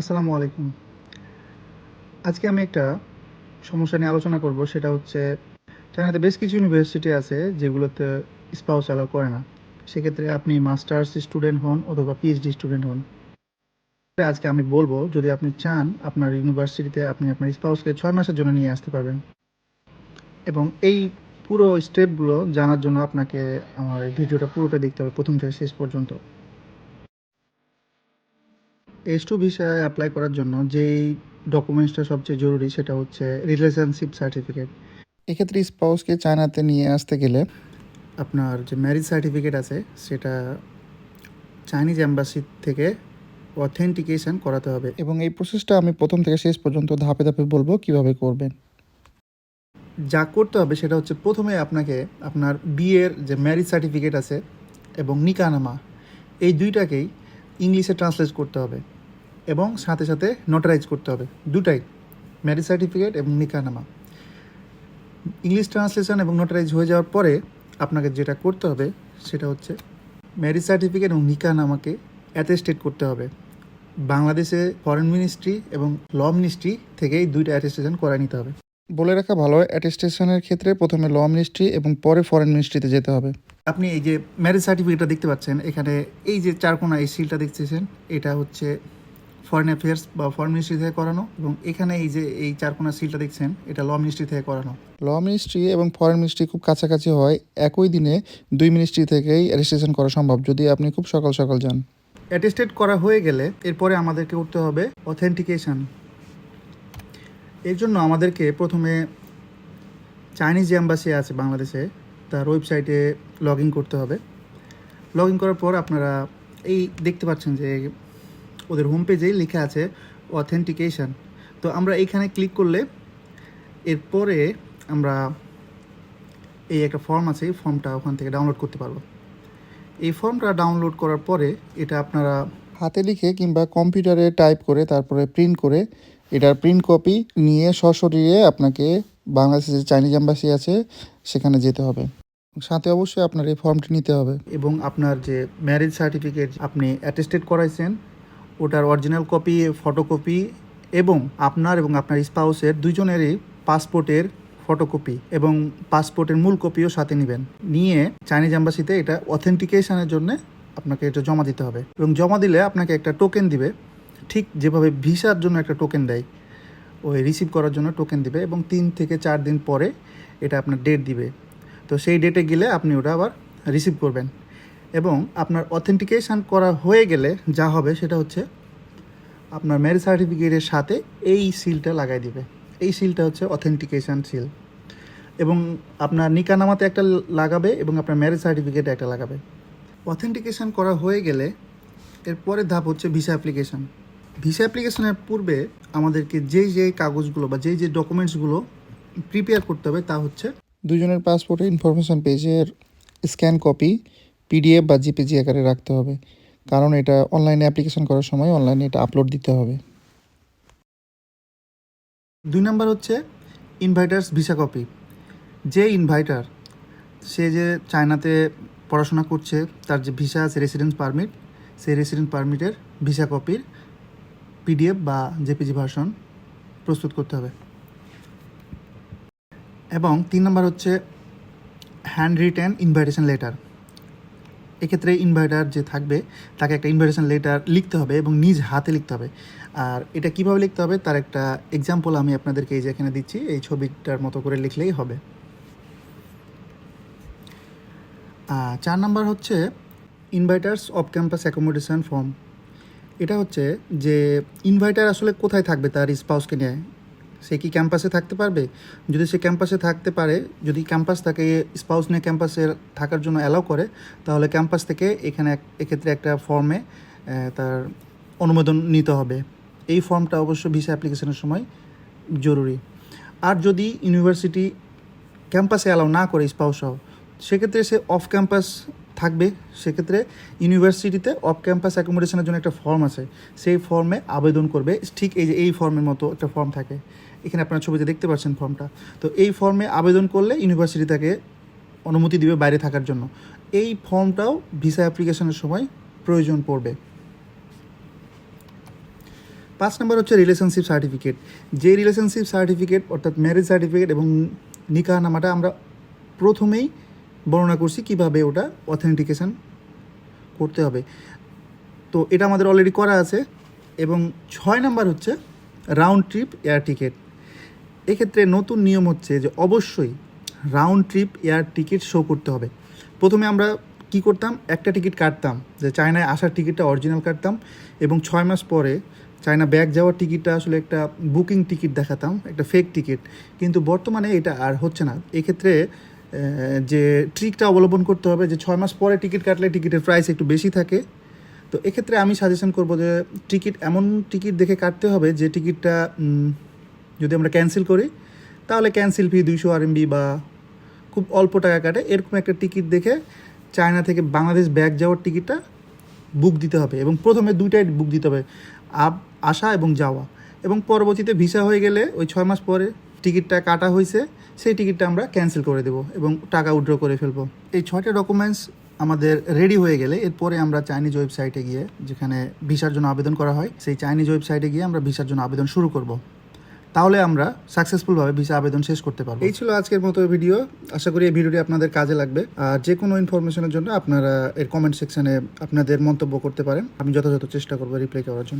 আসসালামু আলাইকুম। আজকে আমি একটা সমস্যা নিয়ে আলোচনা করব, সেটা হচ্ছে চায়নাতে বেশ কিছু ইউনিভার্সিটি আছে যেগুলোতে স্পাউস অ্যালাউ করে না। সেক্ষেত্রে আপনি মাস্টার্স স্টুডেন্ট হন অথবা পিএইচডি স্টুডেন্ট হন। আজকে আমি বলব, যদি আপনি চান আপনার ইউনিভার্সিটিতে আপনি আপনার স্পাউসকে ছয় মাসের জন্য নিয়ে আসতে পারবেন। এবং এই পুরো স্টেপগুলো জানার জন্য আপনাকে আমার ভিডিওটা পুরোটা দেখতে হবে প্রথম থেকে শেষ পর্যন্ত। এইচ টু ভিসায় অ্যাপ্লাই করার জন্য যেই ডকুমেন্টসটা সবচেয়ে জরুরি সেটা হচ্ছে রিলেশনশিপ সার্টিফিকেট এক্ষেত্রে স্পাউসকে চায়নাতে নিয়ে আসতে গেলে আপনার যে ম্যারিজ সার্টিফিকেট আছে সেটা চাইনিজ অ্যাম্বাসি থেকে অথেন্টিকেশন করাতে হবে। এবং এই প্রসেসটা আমি প্রথম থেকে শেষ পর্যন্ত ধাপে ধাপে বলব কীভাবে করবেন। যা করতে হবে সেটা হচ্ছে প্রথমে আপনাকে আপনার বিয়ের যে ম্যারিজ সার্টিফিকেট আছে এবং নিকানামা এই দুইটাকেই ইংলিশে ট্রান্সলেট করতে হবে। এবং সাথে সাথে নোটারাইজ করতে হবে। দুটাই ম্যারিজ সার্টিফিকেট এবং নিকানামা। ইংলিশ ট্রান্সলেশন এবং নোটারাইজ হয়ে যাওয়ার পরে আপনাকে যেটা করতে হবে, সেটা হচ্ছে ম্যারিজ সার্টিফিকেট এবং নিকানামাকে অ্যাটেস্টেড করতে হবে। বাংলাদেশে ফরেন মিনিস্ট্রি এবং ল মিনিস্ট্রি থেকেই দুইটা অ্যাটেস্টেশন করায় নিতে হবে। বলে রাখা ভালো অ্যাটেস্টেশনের ক্ষেত্রে প্রথমে ল মিনিস্ট্রি এবং পরে ফরেন মিনিস্ট্রিতে যেতে হবে। আপনি এই যে ম্যারেজ সার্টিফিকেটটা দেখতে পাচ্ছেন, এখানে এই যে চারকোনা এই সিলটা দেখতেছেন, এটা হচ্ছে ফরেন অ্যাফেয়ার্স বা ফরেন মিনিস্ট্রি থেকে করানো এবং এখানে এই যে এই চারকোনা সিলটা দেখছেন এটা ল মিনিস্ট্রি থেকে করানো। ল মিনিস্ট্রি এবং ফরেন মিনিস্ট্রি খুব কাছাকাছি হয় একই দিনে দুই মিনিস্ট্রি থেকেই রেজিস্ট্রেশন করা সম্ভব যদি আপনি খুব সকাল সকাল যান। অ্যাটেস্টেড করা হয়ে গেলে এরপরে আমাদেরকে করতে হবে অথেন্টিকেশন এর জন্য আমাদেরকে প্রথমে চাইনিজ যে অ্যাম্বাসি আছে বাংলাদেশে তার ওয়েবসাইটে লগ ইন করতে হবে। লগ ইন করার পর আপনারা এই দেখতে পাচ্ছেন যে ওদের হোম পেজেই লেখা আছে অথেন্টিকেশন তো আমরা এইখানে ক্লিক করলে এরপরে আমরা এই একটা ফর্ম আছে, এই ফর্মটা ওখান থেকে ডাউনলোড করতে পারব। এই ফর্মটা ডাউনলোড করার পরে এটা আপনারা হাতে লিখে কিংবা কম্পিউটারে টাইপ করে তারপরে প্রিন্ট করে এটার প্রিন্ট কপি নিয়ে সশরীরে আপনাকে বাংলাদেশে যে চাইনিজ অ্যাম্বাসি আছে, সেখানে যেতে হবে। সাথে অবশ্যই আপনার এই ফর্মটি নিতে হবে। এবং আপনার যে ম্যারেজ সার্টিফিকেট আপনি অ্যাটেস্টেড করাইছেন ওটার অরিজিনাল কপি ফটোকপি এবং আপনার এবং আপনার স্পাউসের দুজনেরই পাসপোর্টের ফটোকপি এবং পাসপোর্টের মূল কপিও সাথে নেবেন। নিয়ে চাইনিজ অ্যাম্বাসিতে এটা অথেন্টিকেশনের জন্য আপনাকে এটা জমা দিতে হবে এবং জমা দিলে আপনাকে একটা টোকেন দিবে। ঠিক যেভাবে ভিসার জন্য একটা টোকেন দেয়, ওই রিসিভ করার জন্য টোকেন দিবে এবং তিন থেকে চার দিন পরে এটা আপনার ডেট দিবে। তো সেই ডেটে গেলে আপনি ওটা আবার রিসিভ করবেন। এবং আপনার অথেন্টিকেশন করা হয়ে গেলে যা হবে সেটা হচ্ছে আপনার ম্যারেজ সার্টিফিকেটের সাথে এই সিলটা লাগাই দিবে। এই সিলটা হচ্ছে অথেন্টিকেশন সিল এবং আপনার নিকানামাতে একটা লাগাবে এবং আপনার ম্যারেজ সার্টিফিকেটে একটা লাগাবে। অথেন্টিকেশন করা হয়ে গেলে এরপরের ধাপ হচ্ছে ভিসা অ্যাপ্লিকেশান ভিসা অ্যাপ্লিকেশনের পূর্বে আমাদেরকে যেই যেই কাগজগুলো বা যেই যে ডকুমেন্টসগুলো প্রিপেয়ার করতে হবে তা হচ্ছে দুজনের পাসপোর্টের ইনফরমেশন পেজের স্ক্যান কপি পিডিএফ বা জিপিজি আকারে রাখতে হবে। কারণ এটা অনলাইনে অ্যাপ্লিকেশন করার সময় অনলাইনে এটা আপলোড দিতে হবে। দুই নাম্বার হচ্ছে ইনভাইটার্স ভিসা কপি যে ইনভাইটার সে যে চায়নাতে পড়াশোনা করছে, তার যে ভিসা আছে রেসিডেন্স পারমিট সেই রেসিডেন্ট পারমিটের ভিসা কপির পিডিএফ বা জেপিজি ভার্সন প্রস্তুত করতে হবে। এবং তিন নম্বর হচ্ছে হ্যান্ড রিটেন ইনভাইটেশন লেটার এক্ষেত্রে ইনভাইটার যে থাকবে, তাকে একটা ইনভাইটেশন লেটার লিখতে হবে এবং নিজ হাতে লিখতে হবে। আর এটা কীভাবে লিখতে হবে? তার একটা এক্সাম্পল আমি আপনাদেরকে এই যে এখানে দিচ্ছি, এই ছবিটার মতো করে লিখলেই হবে। চার নাম্বার হচ্ছে inviter's off campus accommodation form এটা হচ্ছে যে ইনভাইটার আসলে কোথায় থাকবে তার স্পাউসকে নিয়ে? সে কি ক্যাম্পাসে থাকতে পারবে? যদি সে ক্যাম্পাসে থাকতে পারে, যদি ক্যাম্পাস তাকে স্পাউস নিয়ে ক্যাম্পাসে থাকার জন্য অ্যালাউ করে, তাহলে ক্যাম্পাস থেকে এখানে এক- এক্ষেত্রে একটা ফর্মে তার অনুমোদন নিতে হবে। এই ফর্মটা অবশ্য ভিসা অ্যাপ্লিকেশনের সময় জরুরি। আর যদি ইউনিভার্সিটি ক্যাম্পাসে অ্যালাউ না করে স্পাউস সেক্ষেত্রে সে অফ ক্যাম্পাস থাকবে। সেক্ষেত্রে ইউনিভার্সিটিতে অফ ক্যাম্পাস অ্যাকোমোডেশনের জন্য একটা ফর্ম আছে। সেই ফর্মে আবেদন করবে। ঠিক এই যে, এই ফর্মের মতো একটা ফর্ম থাকে। এখানে আপনার ছবিতে দেখতে পাচ্ছেন ফর্মটা। তো এই ফর্মে আবেদন করলে ইউনিভার্সিটি তাকে অনুমতি দিবে বাইরে থাকার জন্য। এই ফর্মটাও ভিসা অ্যাপ্লিকেশনের সময় প্রয়োজন পড়বে। পাঁচ নম্বর হচ্ছে রিলেশনশিপ সার্টিফিকেট যে রিলেশনশিপ সার্টিফিকেট অর্থাৎ ম্যারেজ সার্টিফিকেট এবং নিকাহনামাটা আমরা প্রথমেই বর্ণনা করছি কীভাবে ওটা অথেন্টিকেশন করতে হবে। তো এটা আমাদের অলরেডি করা আছে। এবং ছয় নাম্বার হচ্ছে রাউন্ড ট্রিপ এয়ার টিকিট এক্ষেত্রে নতুন নিয়ম হচ্ছে যে অবশ্যই round trip air ticket show করতে হবে। প্রথমে আমরা কি করতাম? একটা টিকিট কাটতাম, যে চায়নায় আসার টিকিটটা অরিজিনাল কাটতাম এবং ছয় মাস পরে চায়না ব্যাগ যাওয়ার টিকিটটা আসলে একটা বুকিং টিকিট দেখাতাম, একটা ফেক টিকিট কিন্তু বর্তমানে এটা আর হচ্ছে না। এক্ষেত্রে যে ট্রিকটা অবলম্বন করতে হবে, যে ছয় মাস পরে টিকিট কাটলে টিকিটের প্রাইস একটু বেশি থাকে। তো এক্ষেত্রে আমি সাজেশন করব যে টিকিট এমন টিকিট দেখে কাটতে হবে যে টিকিটটা যদি আমরা ক্যান্সেল করি, তাহলে ক্যান্সেল ফি দুইশো আরএমবি বা খুব অল্প টাকা কাটে। এরকম একটা টিকিট দেখে চায়না থেকে বাংলাদেশ ব্যাগ যাওয়ার টিকিটটা বুক দিতে হবে এবং প্রথমে দুইটাই বুক দিতে হবে আপ আসা এবং যাওয়া। এবং পরবর্তীতে ভিসা হয়ে গেলে ওই ছয় মাস পরে টিকিটটা কাটা হয়েছে, সেই টিকিটটা আমরা ক্যান্সেল করে দেবো এবং টাকা উইড্র করে ফেলব। এই ছয়টা ডকুমেন্টস আমাদের রেডি হয়ে গেলে এরপরে আমরা চাইনিজ ওয়েবসাইটে গিয়ে যেখানে ভিসার জন্য আবেদন করা হয়, সেই চাইনিজ ওয়েবসাইটে গিয়ে আমরা ভিসার জন্য আবেদন শুরু করব। তাহলে আমরা সাকসেসফুলভাবে ভিসা আবেদন শেষ করতে পারব। এই ছিল আজকের মতো ভিডিও আশা করি এই ভিডিওটি আপনাদের কাজে লাগবে। আর যে কোনো ইনফরমেশনের জন্য আপনারা এর কমেন্ট সেকশনে আপনাদের মন্তব্য করতে পারেন। আমি যথাযথ চেষ্টা করব রিপ্লাই করার জন্য।